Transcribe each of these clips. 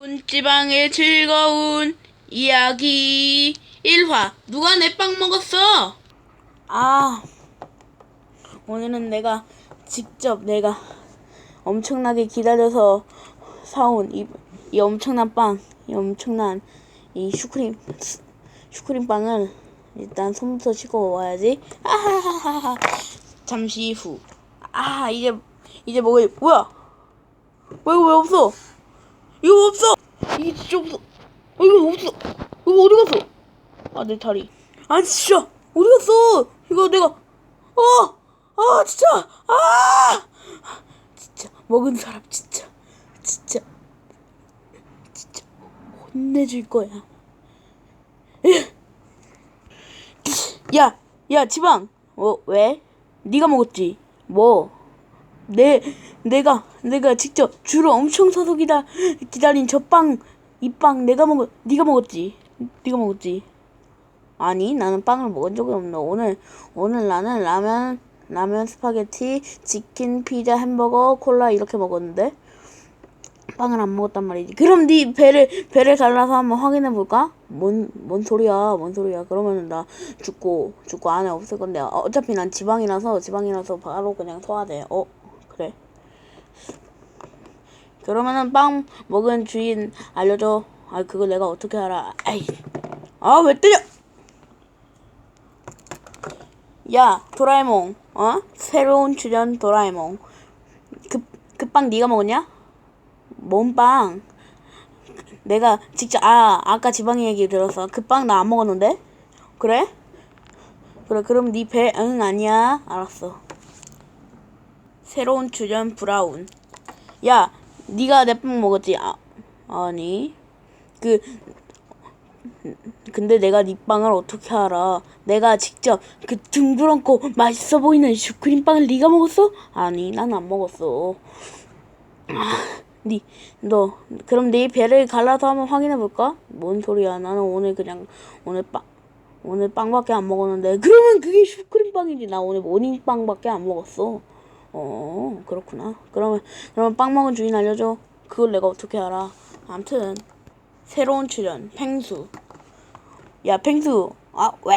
문지방의 즐거운 이야기 1화 누가 내 빵 먹었어? 아 오늘은 내가 직접 내가 엄청나게 기다려서 사온 이, 이 엄청난 빵, 이 엄청난 이 슈크림 슈크림 빵을 일단 손부터 씻고 와야지. 아하하하. 잠시 후. 아 이제 이제 먹을 뭐야? 뭐 이거 왜 없어? 이거 없어. 이게 진짜 없어. 어, 이거 없어. 이거 어디 갔어? 아 내 다리. 아 진짜 어디 갔어? 이거 내가 어, 아 진짜 아 진짜 먹은 사람 진짜 진짜 진짜 혼내줄 거야. 야, 야, 지방. 어, 왜? 네가 먹었지? 뭐? 내, 내가, 내가 직접 줄을 엄청 서서 기다, 기다린 저 빵, 이 빵 내가 먹었, 네가 먹었지? 네가 먹었지? 아니, 나는 빵을 먹은 적이 없네. 오늘, 오늘 나는 라면, 라면, 스파게티, 치킨, 피자, 햄버거, 콜라 이렇게 먹었는데 빵을 안 먹었단 말이지. 그럼 네 배를 배를 갈라서 한번 확인해 볼까? 뭔 뭔 소리야? 뭔 소리야? 그러면은 나 죽고 죽고 안에 없을 건데 어, 어차피 난 지방이라서 지방이라서 바로 그냥 소화돼. 어. 그러면은 빵 먹은 주인 알려줘. 아 그거 내가 어떻게 알아? 아이 아 왜 때려? 야 도라에몽 어 새로운 출연 도라에몽 그 그 빵 네가 먹었냐? 뭔 빵? 내가 직접 아 아까 지방이 얘기 들었어. 그 빵 나 안 먹었는데? 그래? 그래 그럼 네 배응 아니야. 알았어. 새로운 출연 브라운. 야, 네가 내빵 먹었지? 아, 아니. 그 근데 내가 네 빵을 어떻게 알아? 내가 직접 그 둥그렇고 맛있어 보이는 슈크림 빵을 네가 먹었어? 아니, 난 안 먹었어. 니, 너, 그럼 네 배를 갈라서 한번 확인해 볼까? 뭔 소리야? 나는 오늘 그냥, 오늘 빵, 오늘 빵밖에 안 먹었는데. 그러면 그게 슈크림 빵이지. 나 오늘 모닝 빵밖에 안 먹었어. 어, 그렇구나. 그러면, 그러면 빵 먹은 주인 알려줘. 그걸 내가 어떻게 알아? 암튼, 새로운 출연, 펭수. 야, 펭수. 아, 왜?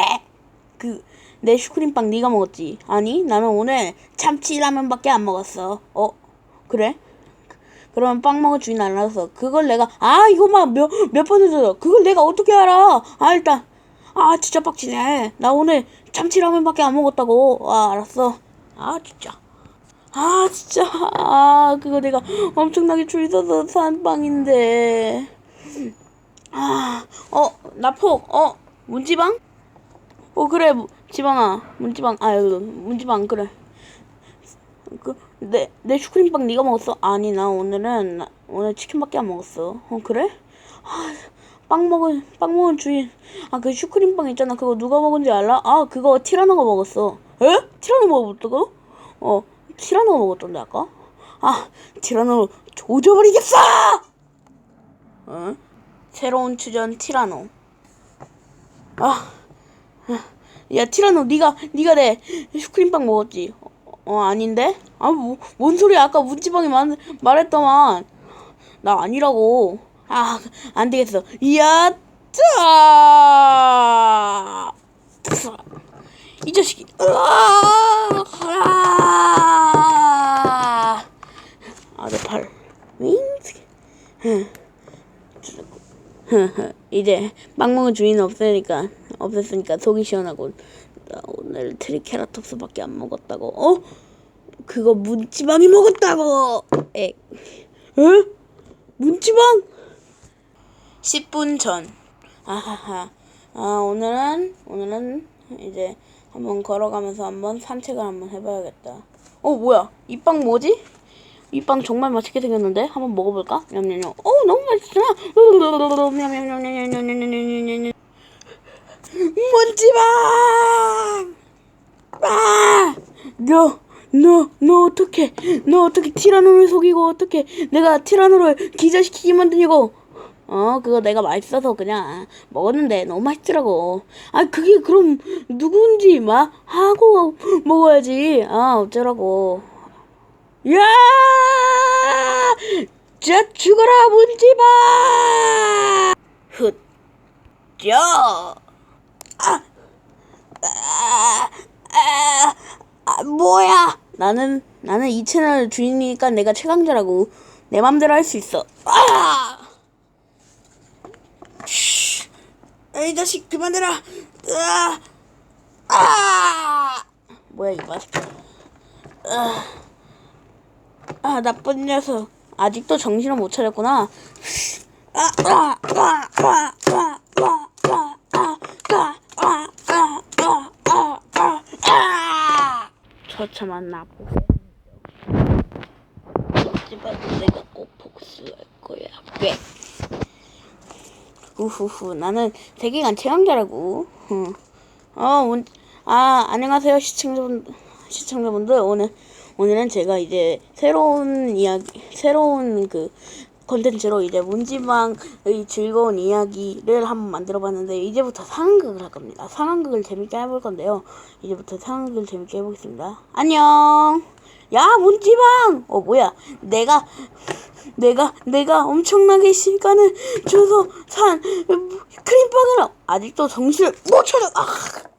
그, 내 슈크림 빵 네가 먹었지? 아니, 나는 오늘 참치라면밖에 안 먹었어. 어, 그래? 그러면 빵 먹은 주인 알아서 그걸 내가 아 이거만 몇 몇 번을 들어 그걸 내가 어떻게 알아 아 일단 아 진짜 빡치네 나 오늘 참치라면밖에 안 먹었다고 아 알았어 아 진짜 아 진짜 아 그거 내가 엄청나게 줄 서서 산 빵인데 아어 나폭 어 문지방 어 그래 무- 지방아 문지방 아유 문지방 그래 그, 내, 내 슈크림빵 네가 먹었어? 아니, 나 오늘은, 나- 오늘 치킨밖에 안 먹었어. 어, 그래? 아, 빵 먹은, 빵 먹은 주인. 아, 그 슈크림빵 있잖아. 그거 누가 먹은지 알아? 아, 그거 티라노가 먹었어. 에? 티라노 먹었다고? 어, 티라노가 먹었던데, 아까? 아, 티라노 조져버리겠어! 어? 새로운 출연 티라노. 아, 야 티라노 네가 네가 내 슈크림빵 먹었지? 어 아닌데? 아뭔 뭔 소리야 아까 문지방이 말, 말했더만 나 아니라고 아 안 되겠어 야짜 이 자식이 으아 아내 팔 윙스 이제 빵 먹은 주인 없으니까 없었으니까 속이 시원하고 나 오늘 트리케라톱스밖에 안 먹었다고 어? 그거 문지방이 먹었다고 에? 에? 문지방? 10분 전 아하하 아 오늘은 오늘은 이제 한번 걸어가면서 한번 산책을 한번 해봐야겠다 어 뭐야 이 빵 뭐지? 이 빵 정말 맛있게 생겼는데 한번 먹어볼까? 냠냠냠. 어 너무 맛있잖아. 냠냠냠냠냠냠냠냠냠냠. 먼지방. 아! 너, 너, 너 어떻게, 너 어떻게 티라노를 속이고 어떻게 내가 티라노를 기절시키게 만드냐고. 어, 그거 내가 맛있어서 그냥 먹었는데 너무 맛있더라고. 아, 그게 그럼 누군지 막 하고 먹어야지. 아, 어쩌라고. 야! 쟤 죽어라, 문지마! 훗, 야! 아, 아, 아, 아, 뭐야? 나는, 나는 이 채널 주인이니까 내가 최강자라고. 내 맘대로 할 수 있어. 아! 에이 자식 그만해라. 아! 아! 뭐야 이거 아, 아 나쁜 녀석 아직도 정신을 못 차렸구나. 아, 아, 아, 아, 아, 아, 아, 아, 아, 아, 아, 아, 아, 아, 아. 처참한 나보. 하지만 내가 꼭 복수할 거야. 왜? 우후후 나는 세계관 최강자라고. 응. 어, 온, 아 안녕하세요 시청자분 시청자분들 오늘 오늘은 제가 이제 새로운 이야기 새로운 그 컨텐츠로 이제 문지방의 즐거운 이야기를 한번 만들어봤는데 이제부터 상황극을 할 겁니다. 상황극을 재밌게 해볼 건데요. 이제부터 상황극을 재밌게 해보겠습니다. 안녕. 야 문지방. 어 뭐야? 내가 내가 내가 엄청나게 시간을 줘서 산 크림빵을 아직도 정신을 못 차려. 아.